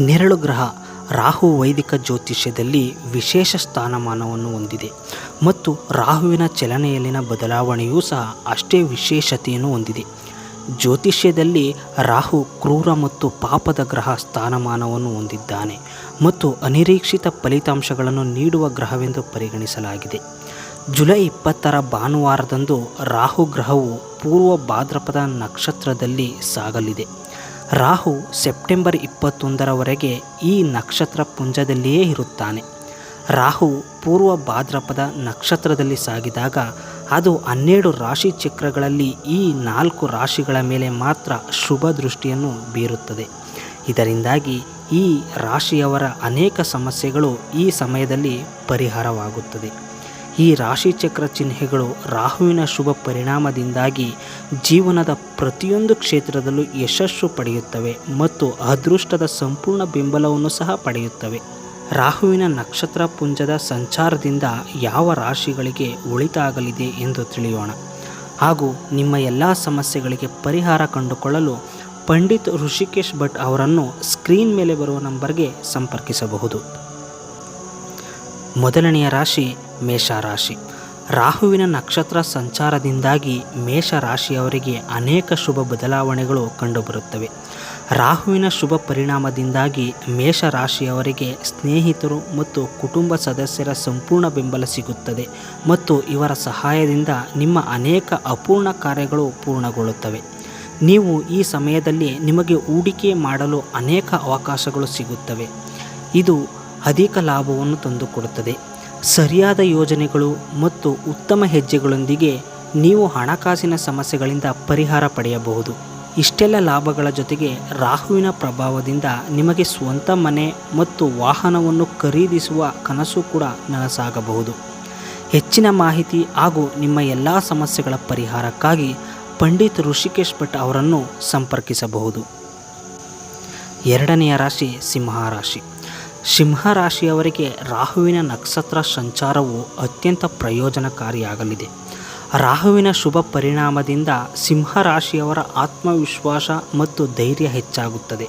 ನೆರಳು ಗ್ರಹ ರಾಹು ವೈದಿಕ ಜ್ಯೋತಿಷ್ಯದಲ್ಲಿ ವಿಶೇಷ ಸ್ಥಾನಮಾನವನ್ನು ಹೊಂದಿದೆ. ಮತ್ತು ರಾಹುವಿನ ಚಲನೆಯಲ್ಲಿನ ಬದಲಾವಣೆಯೂ ಸಹ ಅಷ್ಟೇ ವಿಶೇಷತೆಯನ್ನು ಹೊಂದಿದೆ. ಜ್ಯೋತಿಷ್ಯದಲ್ಲಿ ರಾಹು ಕ್ರೂರ ಮತ್ತು ಪಾಪದ ಗ್ರಹ ಸ್ಥಾನಮಾನವನ್ನು ಹೊಂದಿದ್ದಾನೆ ಮತ್ತು ಅನಿರೀಕ್ಷಿತ ಫಲಿತಾಂಶಗಳನ್ನು ನೀಡುವ ಗ್ರಹವೆಂದು ಪರಿಗಣಿಸಲಾಗಿದೆ. ಜುಲೈ ಇಪ್ಪತ್ತರ ಭಾನುವಾರದಂದು ರಾಹು ಗ್ರಹವು ಪೂರ್ವ ಭಾದ್ರಪದ ನಕ್ಷತ್ರದಲ್ಲಿ ಸಾಗಲಿದೆ. ರಾಹು ಸೆಪ್ಟೆಂಬರ್ ಇಪ್ಪತ್ತೊಂದರವರೆಗೆ ಈ ನಕ್ಷತ್ರ ಪುಂಜದಲ್ಲಿಯೇ ಇರುತ್ತಾನೆ. ರಾಹು ಪೂರ್ವ ಭಾದ್ರಪದ ನಕ್ಷತ್ರದಲ್ಲಿ ಸಾಗಿದಾಗ ಅದು ಹನ್ನೆರಡು ರಾಶಿ ಚಕ್ರಗಳಲ್ಲಿ ಈ ನಾಲ್ಕು ರಾಶಿಗಳ ಮೇಲೆ ಮಾತ್ರ ಶುಭ ದೃಷ್ಟಿಯನ್ನು ಬೀರುತ್ತದೆ. ಇದರಿಂದಾಗಿ ಈ ರಾಶಿಯವರ ಅನೇಕ ಸಮಸ್ಯೆಗಳು ಈ ಸಮಯದಲ್ಲಿ ಪರಿಹಾರವಾಗುತ್ತದೆ. ಈ ರಾಶಿಚಕ್ರ ಚಿಹ್ನೆಗಳು ರಾಹುವಿನ ಶುಭ ಪರಿಣಾಮದಿಂದಾಗಿ ಜೀವನದ ಪ್ರತಿಯೊಂದು ಕ್ಷೇತ್ರದಲ್ಲೂ ಯಶಸ್ಸು ಪಡೆಯುತ್ತವೆ ಮತ್ತು ಅದೃಷ್ಟದ ಸಂಪೂರ್ಣ ಬೆಂಬಲವನ್ನು ಸಹ ಪಡೆಯುತ್ತವೆ. ರಾಹುವಿನ ನಕ್ಷತ್ರ ಪುಂಜದ ಸಂಚಾರದಿಂದ ಯಾವ ರಾಶಿಗಳಿಗೆ ಒಳಿತಾಗಲಿದೆ ಎಂದು ತಿಳಿಯೋಣ. ಹಾಗೂ ನಿಮ್ಮ ಎಲ್ಲ ಸಮಸ್ಯೆಗಳಿಗೆ ಪರಿಹಾರ ಕಂಡುಕೊಳ್ಳಲು ಪಂಡಿತ್ ಋಷಿಕೇಶ್ ಭಟ್ ಅವರನ್ನು ಸ್ಕ್ರೀನ್ ಮೇಲೆ ಬರುವ ನಂಬರ್ಗೆ ಸಂಪರ್ಕಿಸಬಹುದು. ಮೊದಲನೆಯ ರಾಶಿ ಮೇಷರಾಶಿ. ರಾಹುವಿನ ನಕ್ಷತ್ರ ಸಂಚಾರದಿಂದಾಗಿ ಮೇಷ ರಾಶಿಯವರಿಗೆ ಅನೇಕ ಶುಭ ಬದಲಾವಣೆಗಳು ಕಂಡುಬರುತ್ತವೆ. ರಾಹುವಿನ ಶುಭ ಪರಿಣಾಮದಿಂದಾಗಿ ಮೇಷ ರಾಶಿಯವರಿಗೆ ಸ್ನೇಹಿತರು ಮತ್ತು ಕುಟುಂಬ ಸದಸ್ಯರ ಸಂಪೂರ್ಣ ಬೆಂಬಲ ಸಿಗುತ್ತದೆ ಮತ್ತು ಇವರ ಸಹಾಯದಿಂದ ನಿಮ್ಮ ಅನೇಕ ಅಪೂರ್ಣ ಕಾರ್ಯಗಳು ಪೂರ್ಣಗೊಳ್ಳುತ್ತವೆ. ನೀವು ಈ ಸಮಯದಲ್ಲಿ ನಿಮಗೆ ಹೂಡಿಕೆ ಮಾಡಲು ಅನೇಕ ಅವಕಾಶಗಳು ಸಿಗುತ್ತವೆ. ಇದು ಅಧಿಕ ಲಾಭವನ್ನು ತಂದುಕೊಡುತ್ತದೆ. ಸರಿಯಾದ ಯೋಜನೆಗಳು ಮತ್ತು ಉತ್ತಮ ಹೆಜ್ಜೆಗಳೊಂದಿಗೆ ನೀವು ಹಣಕಾಸಿನ ಸಮಸ್ಯೆಗಳಿಂದ ಪರಿಹಾರ ಪಡೆಯಬಹುದು. ಇಷ್ಟೆಲ್ಲ ಲಾಭಗಳ ಜೊತೆಗೆ ರಾಹುವಿನ ಪ್ರಭಾವದಿಂದ ನಿಮಗೆ ಸ್ವಂತ ಮನೆ ಮತ್ತು ವಾಹನವನ್ನು ಖರೀದಿಸುವ ಕನಸು ಕೂಡ ನನಸಾಗಬಹುದು. ಹೆಚ್ಚಿನ ಮಾಹಿತಿ ಹಾಗೂ ನಿಮ್ಮ ಎಲ್ಲ ಸಮಸ್ಯೆಗಳ ಪರಿಹಾರಕ್ಕಾಗಿ ಪಂಡಿತ್ ಋಷಿಕೇಶ್ ಭಟ್ ಅವರನ್ನು ಸಂಪರ್ಕಿಸಬಹುದು. ಎರಡನೆಯ ರಾಶಿ ಸಿಂಹರಾಶಿ ಸಿಂಹರಾಶಿಯವರಿಗೆ ರಾಹುವಿನ ನಕ್ಷತ್ರ ಸಂಚಾರವು ಅತ್ಯಂತ ಪ್ರಯೋಜನಕಾರಿಯಾಗಲಿದೆ. ರಾಹುವಿನ ಶುಭ ಪರಿಣಾಮದಿಂದ ಸಿಂಹರಾಶಿಯವರ ಆತ್ಮವಿಶ್ವಾಸ ಮತ್ತು ಧೈರ್ಯ ಹೆಚ್ಚಾಗುತ್ತದೆ.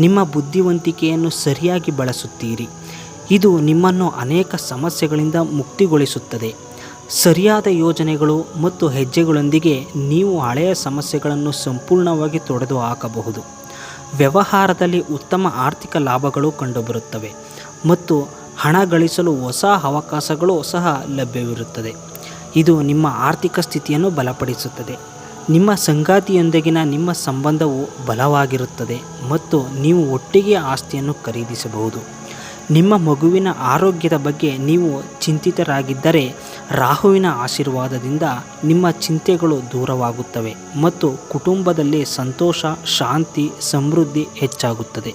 ನಿಮ್ಮ ಬುದ್ಧಿವಂತಿಕೆಯನ್ನು ಸರಿಯಾಗಿ ಬಳಸುತ್ತೀರಿ. ಇದು ನಿಮ್ಮನ್ನು ಅನೇಕ ಸಮಸ್ಯೆಗಳಿಂದ ಮುಕ್ತಿಗೊಳಿಸುತ್ತದೆ. ಸರಿಯಾದ ಯೋಜನೆಗಳು ಮತ್ತು ಹೆಜ್ಜೆಗಳೊಂದಿಗೆ ನೀವು ಹಳೆಯ ಸಮಸ್ಯೆಗಳನ್ನು ಸಂಪೂರ್ಣವಾಗಿ ತೊಡೆದು ಹಾಕಬಹುದು ವ್ಯವಹಾರದಲ್ಲಿ ಉತ್ತಮ ಆರ್ಥಿಕ ಲಾಭಗಳು ಕಂಡುಬರುತ್ತವೆ ಮತ್ತು ಹಣ ಗಳಿಸಲು ಹೊಸ ಅವಕಾಶಗಳು ಸಹ ಲಭ್ಯವಿರುತ್ತದೆ. ಇದು ನಿಮ್ಮ ಆರ್ಥಿಕ ಸ್ಥಿತಿಯನ್ನು ಬಲಪಡಿಸುತ್ತದೆ. ನಿಮ್ಮ ಸಂಗಾತಿಯೊಂದಿಗಿನ ನಿಮ್ಮ ಸಂಬಂಧವು ಬಲವಾಗಿರುತ್ತದೆ ಮತ್ತು ನೀವು ಒಟ್ಟಿಗೆ ಆಸ್ತಿಯನ್ನು ಖರೀದಿಸಬಹುದು. ನಿಮ್ಮ ಮಗುವಿನ ಆರೋಗ್ಯದ ಬಗ್ಗೆ ನೀವು ಚಿಂತಿತರಾಗಿದ್ದರೆ ರಾಹುವಿನ ಆಶೀರ್ವಾದದಿಂದ ನಿಮ್ಮ ಚಿಂತೆಗಳು ದೂರವಾಗುತ್ತವೆ ಮತ್ತು ಕುಟುಂಬದಲ್ಲಿ ಸಂತೋಷ, ಶಾಂತಿ, ಸಮೃದ್ಧಿ ಹೆಚ್ಚಾಗುತ್ತದೆ.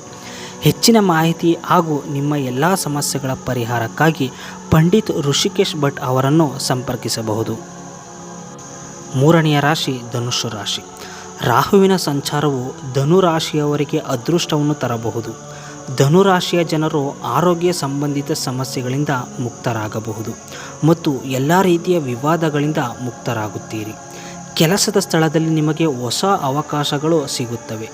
ಹೆಚ್ಚಿನ ಮಾಹಿತಿ ಹಾಗೂ ನಿಮ್ಮ ಎಲ್ಲ ಸಮಸ್ಯೆಗಳ ಪರಿಹಾರಕ್ಕಾಗಿ ಪಂಡಿತ್ ಋಷಿಕೇಶ್ ಭಟ್ ಅವರನ್ನು ಸಂಪರ್ಕಿಸಬಹುದು. ಮೂರನೆಯ ರಾಶಿ ಧನುಷ್ಯ ರಾಶಿ. ರಾಹುವಿನ ಸಂಚಾರವು ಧನು ರಾಶಿಯವರಿಗೆ ಅದೃಷ್ಟವನ್ನು ತರಬಹುದು. ಧನುರಾಶಿಯ ಜನರು ಆರೋಗ್ಯ ಸಂಬಂಧಿತ ಸಮಸ್ಯೆಗಳಿಂದ ಮುಕ್ತರಾಗಬಹುದು ಮತ್ತು ಎಲ್ಲ ರೀತಿಯ ವಿವಾದಗಳಿಂದ ಮುಕ್ತರಾಗುತ್ತೀರಿ. ಕೆಲಸದ ಸ್ಥಳದಲ್ಲಿ ನಿಮಗೆ ಹೊಸ ಅವಕಾಶಗಳು ಸಿಗುತ್ತವೆ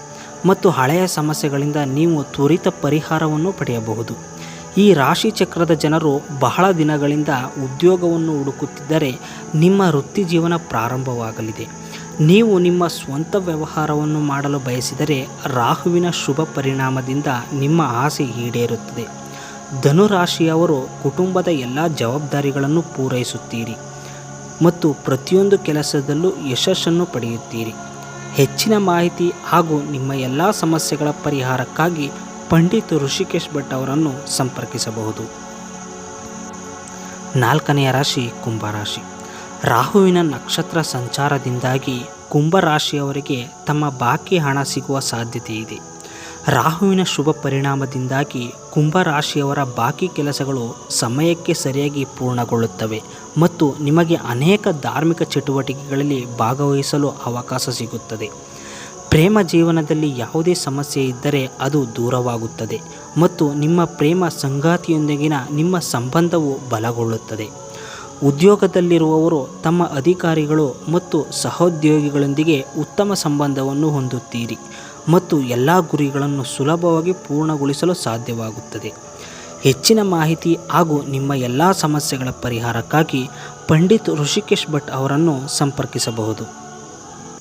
ಮತ್ತು ಹಳೆಯ ಸಮಸ್ಯೆಗಳಿಂದ ನೀವು ತ್ವರಿತ ಪರಿಹಾರವನ್ನು ಪಡೆಯಬಹುದು. ಈ ರಾಶಿ ಚಕ್ರದ ಜನರು ಬಹಳ ದಿನಗಳಿಂದ ಉದ್ಯೋಗವನ್ನು ಹುಡುಕುತ್ತಿದ್ದರೆ ನಿಮ್ಮ ವೃತ್ತಿ ಜೀವನ ಪ್ರಾರಂಭವಾಗಲಿದೆ. ನೀವು ನಿಮ್ಮ ಸ್ವಂತ ವ್ಯವಹಾರವನ್ನು ಮಾಡಲು ಬಯಸಿದರೆ ರಾಹುವಿನ ಶುಭ ಪರಿಣಾಮದಿಂದ ನಿಮ್ಮ ಆಸೆ ಈಡೇರುತ್ತದೆ. ಧನುರಾಶಿಯವರು ಕುಟುಂಬದ ಎಲ್ಲ ಜವಾಬ್ದಾರಿಗಳನ್ನು ಪೂರೈಸುತ್ತೀರಿ ಮತ್ತು ಪ್ರತಿಯೊಂದು ಕೆಲಸದಲ್ಲೂ ಯಶಸ್ಸನ್ನು ಪಡೆಯುತ್ತೀರಿ. ಹೆಚ್ಚಿನ ಮಾಹಿತಿ ಹಾಗೂ ನಿಮ್ಮ ಎಲ್ಲ ಸಮಸ್ಯೆಗಳ ಪರಿಹಾರಕ್ಕಾಗಿ ಪಂಡಿತ್ ಋಷಿಕೇಶ್ ಭಟ್ ಅವರನ್ನು ಸಂಪರ್ಕಿಸಬಹುದು. ನಾಲ್ಕನೆಯ ರಾಶಿ ಕುಂಭರಾಶಿ ರಾಹುವಿನ ನಕ್ಷತ್ರ ಸಂಚಾರದಿಂದಾಗಿ ಕುಂಭರಾಶಿಯವರಿಗೆ ತಮ್ಮ ಬಾಕಿ ಹಣ ಸಿಗುವ ಸಾಧ್ಯತೆ ಇದೆ. ರಾಹುವಿನ ಶುಭ ಪರಿಣಾಮದಿಂದಾಗಿ ಕುಂಭರಾಶಿಯವರ ಬಾಕಿ ಕೆಲಸಗಳು ಸಮಯಕ್ಕೆ ಸರಿಯಾಗಿ ಪೂರ್ಣಗೊಳ್ಳುತ್ತವೆ ಮತ್ತು ನಿಮಗೆ ಅನೇಕ ಧಾರ್ಮಿಕ ಚಟುವಟಿಕೆಗಳಲ್ಲಿ ಭಾಗವಹಿಸಲು ಅವಕಾಶ ಸಿಗುತ್ತದೆ. ಪ್ರೇಮ ಜೀವನದಲ್ಲಿ ಯಾವುದೇ ಸಮಸ್ಯೆ ಇದ್ದರೆ ಅದು ದೂರವಾಗುತ್ತದೆ ಮತ್ತು ನಿಮ್ಮ ಪ್ರೇಮ ಸಂಗಾತಿಯೊಂದಿಗಿನ ನಿಮ್ಮ ಸಂಬಂಧವು ಬಲಗೊಳ್ಳುತ್ತದೆ. ಉದ್ಯೋಗದಲ್ಲಿರುವವರು ತಮ್ಮ ಅಧಿಕಾರಿಗಳು ಮತ್ತು ಸಹೋದ್ಯೋಗಿಗಳೊಂದಿಗೆ ಉತ್ತಮ ಸಂಬಂಧವನ್ನು ಹೊಂದುತ್ತೀರಿ ಮತ್ತು ಎಲ್ಲ ಗುರಿಗಳನ್ನು ಸುಲಭವಾಗಿ ಪೂರ್ಣಗೊಳಿಸಲು ಸಾಧ್ಯವಾಗುತ್ತದೆ. ಹೆಚ್ಚಿನ ಮಾಹಿತಿ ಹಾಗೂ ನಿಮ್ಮ ಎಲ್ಲ ಸಮಸ್ಯೆಗಳ ಪರಿಹಾರಕ್ಕಾಗಿ ಪಂಡಿತ್ ಋಷಿಕೇಶ್ ಭಟ್ ಅವರನ್ನು ಸಂಪರ್ಕಿಸಬಹುದು.